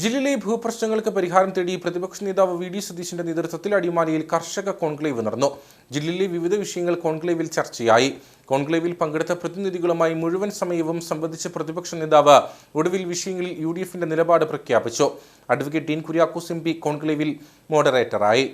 ജില്ലയിലെ ഭൂപ്രശ്നങ്ങൾക്ക് പരിഹാരം തേടി പ്രതിപക്ഷ നേതാവ് വി ഡി സതീശിന്റെ നേതൃത്വത്തിൽ അടിമാലിയിൽ കർഷക കോൺക്ലേവ് നടന്നു. ജില്ലയിലെ വിവിധ വിഷയങ്ങൾ കോൺക്ലേവിൽ ചർച്ചയായി. കോൺക്ലേവിൽ പങ്കെടുത്ത പ്രതിനിധികളുമായി മുഴുവൻ സമയവും സംബന്ധിച്ച പ്രതിപക്ഷ നേതാവ് ഒടുവിൽ വിഷയങ്ങളിൽ യു നിലപാട് പ്രഖ്യാപിച്ചു. അഡ്വക്കേറ്റ് ഡീൻ കുര്യാക്കോസ് എം കോൺക്ലേവിൽ മോഡറേറ്ററായി.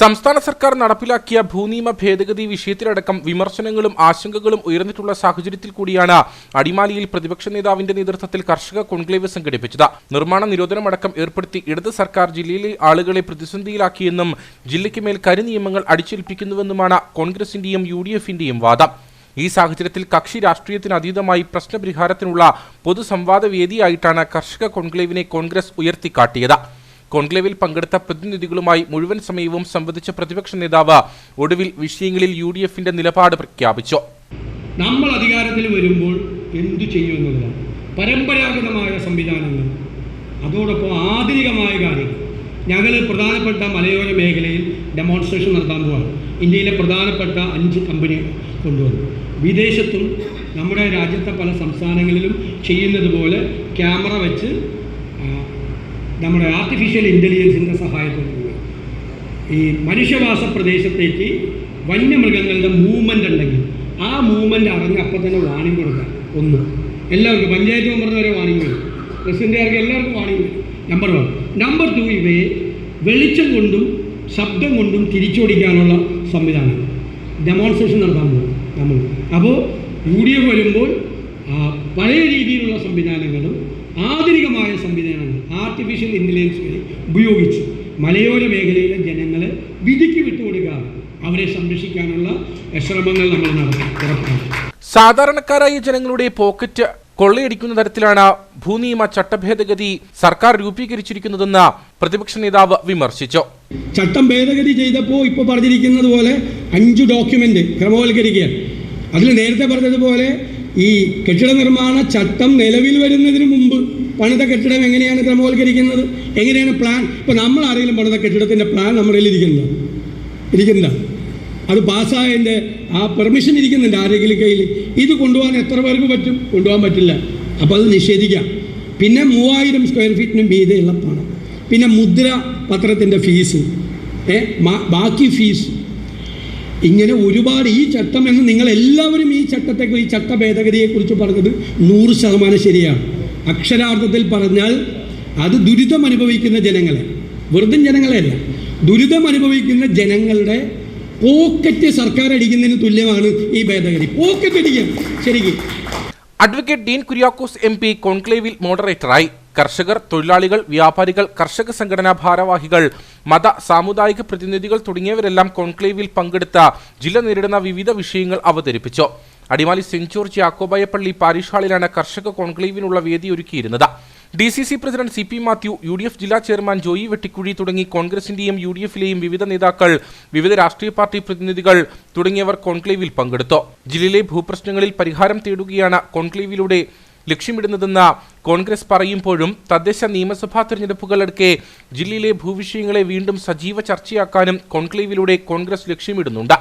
സംസ്ഥാന സർക്കാർ നടപ്പിലാക്കിയ ഭൂനിയമ ഭേദഗതി വിഷയത്തിലടക്കം വിമർശനങ്ങളും ആശങ്കകളും ഉയർന്നിട്ടുള്ള സാഹചര്യത്തിൽ കൂടിയാണ് അടിമാലിയിൽ പ്രതിപക്ഷ നേതാവിന്റെ നേതൃത്വത്തിൽ കർഷക കോൺക്ലേവ് സംഘടിപ്പിച്ചത്. നിർമ്മാണ നിരോധനമടക്കം ഏർപ്പെടുത്തി ഇടത് സർക്കാർ ജില്ലയിലെ ആളുകളെ പ്രതിസന്ധിയിലാക്കിയെന്നും ജില്ലയ്ക്ക് മേൽ കരിനിയമങ്ങൾ അടിച്ചേൽപ്പിക്കുന്നുവെന്നുമാണ് കോൺഗ്രസിന്റെയും യു ഡി എഫിന്റെയും വാദം. ഈ സാഹചര്യത്തിൽ കക്ഷി രാഷ്ട്രീയത്തിന് അതീതമായി പ്രശ്നപരിഹാരത്തിനുള്ള പൊതുസംവാദ വേദിയായിട്ടാണ് കർഷക കോൺക്ലേവിനെ കോൺഗ്രസ് ഉയർത്തിക്കാട്ടിയത്. കോൺക്ലേവിൽ പങ്കെടുത്ത പ്രതിനിധികളുമായി മുഴുവൻ സമയവും സംവദിച്ച പ്രതിപക്ഷ നേതാവ് ഒടുവിൽ വിഷയങ്ങളിൽ യു ഡി എഫിന്റെ നിലപാട് പ്രഖ്യാപിച്ചു. നമ്മൾ അധികാരത്തിൽ വരുമ്പോൾ എന്തു ചെയ്യുമെന്നുള്ളതാണ് പരമ്പരാഗതമായ സംവിധാനങ്ങൾ അതോടൊപ്പം ആധുനികമായ കാര്യങ്ങൾ. ഞങ്ങൾ പ്രധാനപ്പെട്ട മലയോര മേഖലയിൽ ഡെമോൺസ്ട്രേഷൻ നടത്താൻ പോവാണ്. ഇന്ത്യയിലെ പ്രധാനപ്പെട്ട അഞ്ച് കമ്പനി കൊണ്ടുവന്നു. വിദേശത്തും നമ്മുടെ രാജ്യത്തെ പല സംസ്ഥാനങ്ങളിലും ചെയ്യുന്നത് പോലെ ക്യാമറ വെച്ച് നമ്മുടെ ആർട്ടിഫിഷ്യൽ ഇന്റലിജൻസിന്റെ സഹായത്തോടുകൂടി ഈ മനുഷ്യവാസ പ്രദേശത്തേക്ക് വന്യമൃഗങ്ങളുടെ മൂവ്മെന്റ് ഉണ്ടെങ്കിൽ ആ മൂവ്മെന്റ് അറിഞ്ഞ് അപ്പം തന്നെ വാണിംഗ് കൊടുക്കാം. ഒന്ന് എല്ലാവർക്കും പഞ്ചായത്ത് മെമ്പറിന് വരെ വാണിംഗ് വരും. പ്രസിഡന്റുകാർക്ക് എല്ലാവർക്കും വാണിംഗ് വരും. നമ്പർ വൺ നമ്പർ ടു ഇവയെ വെളിച്ചം കൊണ്ടും ശബ്ദം കൊണ്ടും തിരിച്ചോടിക്കാനുള്ള സംവിധാനം. ഡെമോൺസ്ട്രേഷൻ നടത്താൻ പോകും നമ്മൾ. അപ്പോൾ യു ഡി എഫ് വരുമ്പോൾ പഴയ രീതിയിലുള്ള സംവിധാനങ്ങളും ആധുനികമായ സംവിധാനങ്ങൾ ആർട്ടിഫിഷ്യൽ ഇന്റലിജൻസ് വഴി ഉപയോഗിച്ച് മലയോര മേഖലയിലെ ജനങ്ങളെ വിധിക്ക് വിട്ടുകൊടുക്കുക അവരെ സംരക്ഷിക്കാനുള്ള ശ്രമങ്ങൾ നമ്മൾ നടത്തി സാധാരണക്കാരായ ജനങ്ങളുടെ പോക്കറ്റ് കൊള്ളയടിക്കുന്ന തരത്തിലാണ് ഭൂനിയമ ചട്ടഭേദഗതി സർക്കാർ രൂപീകരിച്ചിരിക്കുന്നതെന്ന് പ്രതിപക്ഷ നേതാവ് വിമർശിച്ചു. ചട്ടം ഭേദഗതി ചെയ്തപ്പോൾ ഇപ്പോൾ പറഞ്ഞിരിക്കുന്നത് പോലെ അഞ്ച് ഡോക്യുമെന്റ് ക്രമവൽക്കരിക്കുക അതിൽ നേരത്തെ പറഞ്ഞതുപോലെ ഈ കെട്ടിട നിർമ്മാണ ചട്ടം നിലവിൽ വരുന്നതിന് മുമ്പ് പണിത കെട്ടിടം എങ്ങനെയാണ് ക്രമവൽക്കരിക്കുന്നത്? എങ്ങനെയാണ് പ്ലാൻ ഇപ്പോൾ നമ്മൾ ആരെങ്കിലും പണിത കെട്ടിടത്തിന്റെ പ്ലാൻ നമ്മുടെ കയ്യിൽ ഇരിക്കുന്നത് ഇരിക്കുന്ന അത് പാസ്സായതിന്റെ ആ പെർമിഷൻ ഇരിക്കുന്നുണ്ട് ആരെങ്കിലും കയ്യിൽ. ഇത് കൊണ്ടുപോകാൻ എത്ര പേർക്ക് പറ്റും? കൊണ്ടുപോകാൻ പറ്റില്ല. അപ്പോൾ അത് നിഷേധിക്കാം പിന്നെ മൂവായിരം സ്ക്വയർ ഫീറ്റിനും മീതെയുള്ള പണം. പിന്നെ മുദ്ര പത്രത്തിന്റെ ഫീസ് ബാക്കി ഫീസ് ഇങ്ങനെ ഒരുപാട് ഈ ചട്ടം എന്ന് നിങ്ങൾ എല്ലാവരും ഈ ചട്ടത്തെ ഈ ചട്ട ഭേദഗതിയെക്കുറിച്ച് പറഞ്ഞത് നൂറ് ശതമാനം ശരിയാണ്. അക്ഷരാർത്ഥത്തിൽ പറഞ്ഞാൽ അത് ദുരിതം അനുഭവിക്കുന്ന ജനങ്ങളെ വെറുതെ ജനങ്ങളെയല്ല ദുരിതം അനുഭവിക്കുന്ന ജനങ്ങളുടെ പോക്കറ്റ് സർക്കാർ അടിക്കുന്നതിന് തുല്യമാണ് ഈ ഭേദഗതി. പോക്കറ്റ് അടിക്കുക. ശരിക്കും. Advocate Dean Kuriakose M P കോൺക്ലേവിൽ മോഡറേറ്ററായി കർഷകർ തൊഴിലാളികൾ വ്യാപാരികൾ കർഷക സംഘടനാ ഭാരവാഹികൾ മത സാമുദായിക പ്രതിനിധികൾ തുടങ്ങിയവരെല്ലാം കോൺക്ലേവിൽ പങ്കെടുത്ത ജില്ല നേരിടുന്ന വിവിധ വിഷയങ്ങൾ അവതരിപ്പിച്ചു. അടിമാലി സെന്റ് ജോർജ് യാക്കോബായ പള്ളി പാരിഷ് ഹാളിലാണ് കർഷക കോൺക്ലേവിനുള്ള വേദി ഒരുക്കിയിരുന്നത്. D C C president C P Mathew U D F ജില്ലാ ചെയർമാൻ ജോയി വെട്ടിക്കുഴി തുടങ്ങി കോൺഗ്രസിന്റെയും യു ഡി എഫിലെയും വിവിധ നേതാക്കൾ വിവിധ രാഷ്ട്രീയ പാർട്ടി പ്രതിനിധികൾ തുടങ്ങിയവർ കോൺക്ലേവിൽ പങ്കെടുത്തു. ജില്ലയിലെ ഭൂപ്രശ്നങ്ങളിൽ പരിഹാരം തേടുകയാണ് കോൺക്ലേവിലൂടെ ലക്ഷ്യമിടുന്നതെന്ന് കോൺഗ്രസ് പറയുമ്പോഴും തദ്ദേശ നിയമസഭാ തിരഞ്ഞെടുപ്പുകളടക്കെ ജില്ലയിലെ ഭൂവിഷയങ്ങളെ വീണ്ടും സജീവ ചർച്ചയാക്കാനും കോൺക്ലേവിലൂടെ കോൺഗ്രസ് ലക്ഷ്യമിടുന്നുണ്ട്.